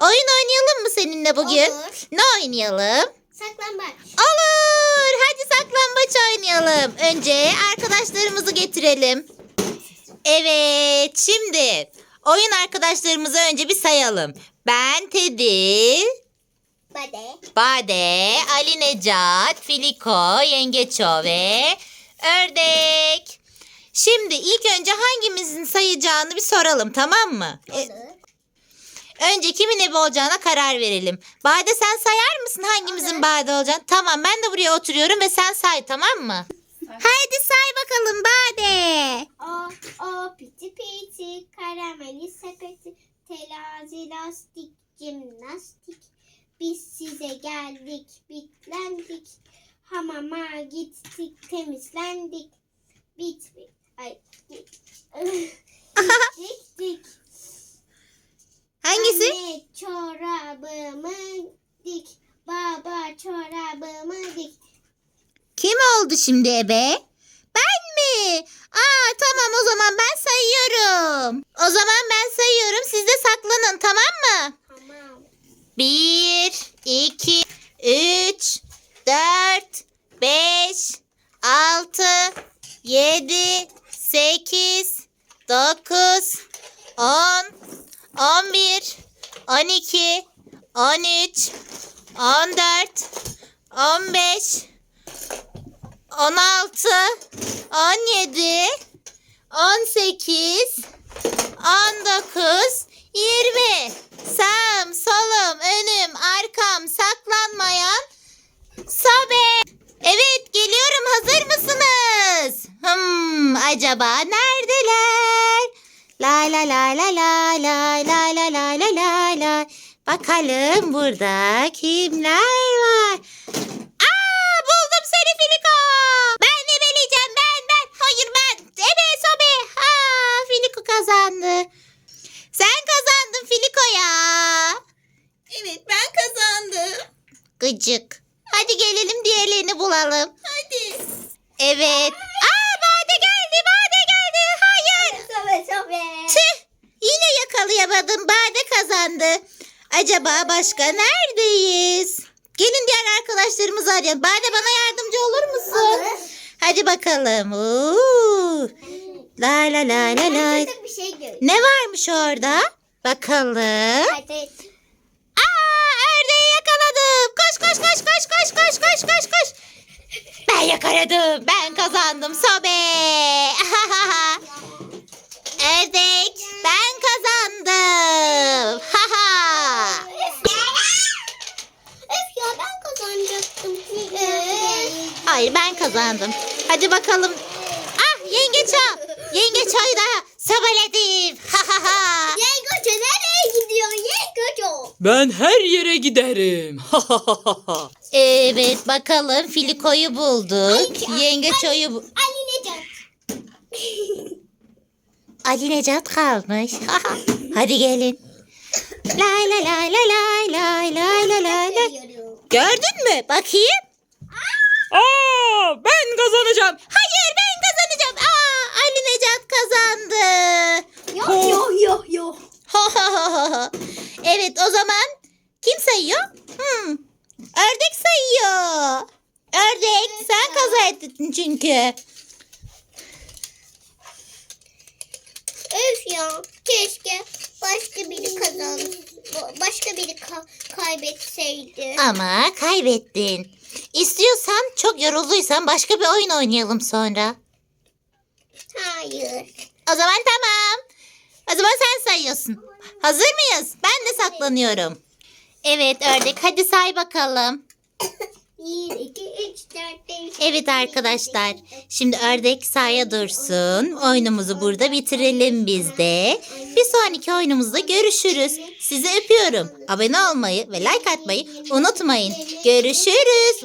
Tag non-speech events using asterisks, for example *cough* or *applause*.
Oyun oynayalım mı seninle bugün? Olur. Ne oynayalım? Saklambaç. Olur. Hadi saklambaç oynayalım. Önce arkadaşlarımızı getirelim. Evet. Şimdi oyun arkadaşlarımızı önce bir sayalım. Ben Teddy, Bade. Bade, Ali Necat, Filiko, Yengeço ve Ördek. Şimdi ilk önce hangimizin sayacağını bir soralım tamam mı? E, Olur. Önce kimin ebe olacağına karar verelim. Bade sen sayar mısın hangimizin Olur. Bade olacağını? Tamam ben de buraya oturuyorum ve sen say tamam mı? Haydi say bakalım Bade. O, o piti piti, karameli sepeti, telazi lastik, jimnastik. Biz size geldik, bitlendik. Hamama gittik, temizlendik. Bit bit. Ay. Git. *laughs* Dik oldu şimdi ebe? Ben mi? Aa tamam o zaman ben sayıyorum. O zaman ben sayıyorum siz de saklanın tamam mı? Tamam. Bir, iki, üç, dört, beş, altı, yedi, sekiz, dokuz, on, on bir, on iki, on üç, on dört, on beş, on altı, on yedi, on sekiz, on dokuz, yirmi. Sağım, solum, önüm, arkam, saklanmayan sobe. Evet, geliyorum. Hazır mısınız? Hmm, acaba neredeler? La la la la la la la la la la la la. Bakalım burada kimler var? Aa, buldum seni Filiko. Ben ebeleyeceğim ben ben. Hayır ben. Ebe sobe. Ha, Filiko kazandı. Sen kazandın Filiko ya. Evet ben kazandım. Gıcık. Hadi gelelim diğerlerini bulalım. Hadi. Evet. Aa Bade geldi Bade geldi. Hayır. Sobe sobe. Tüh. Yine yakalayamadım. Bade kazandı. Acaba başka neredeyiz? Gelin diğer arkadaşlarımızı arayalım. Bade bana yardımcı olur musun? Olur. Hadi bakalım. Oo. La la la la la. Bir şey. Ne varmış orada? Bakalım. Hadi. Yakaladım. Ben kazandım sobe. *laughs* Ördek ben kazandım. Ha ha. Ya ben kazanacaktım. Ee, Hayır ben kazandım. Hadi bakalım. Ah yengeç ağa. Yengeç ağı da sobeledim. Ha ha ha. Yengoço nereye gidiyorsun Yengoço? Ben her yere giderim. Evet bakalım Filiko'yu bulduk. Ay, Yengeç ayı bu- Ali Necat. Ali Necat kalmış. *laughs* Hadi gelin. La la la la la la la la la la. Gördün mü? Bakayım. Aa, ben kazanacağım. Hayır ben kazanacağım. Aa, Ali Necat kazandı. Yok yok yok yok. *laughs* evet o zaman kim sayıyor? Hmm. Ördek sayıyor. Ördek sen kazandın çünkü. Öf ya keşke başka biri kazan başka biri ka- kaybetseydi. Ama kaybettin. İstiyorsan çok yorulduysan başka bir oyun oynayalım sonra. Hayır. O zaman tamam. O zaman sen sayıyorsun. Hazır mıyız? Ben de saklanıyorum. Evet ördek hadi say bakalım. 1, 2, 3, 4, 5. Evet arkadaşlar. Şimdi ördek sahaya dursun. Oyunumuzu burada bitirelim biz de. Bir sonraki oyunumuzda görüşürüz. Sizi öpüyorum. Abone olmayı ve like atmayı unutmayın. Görüşürüz.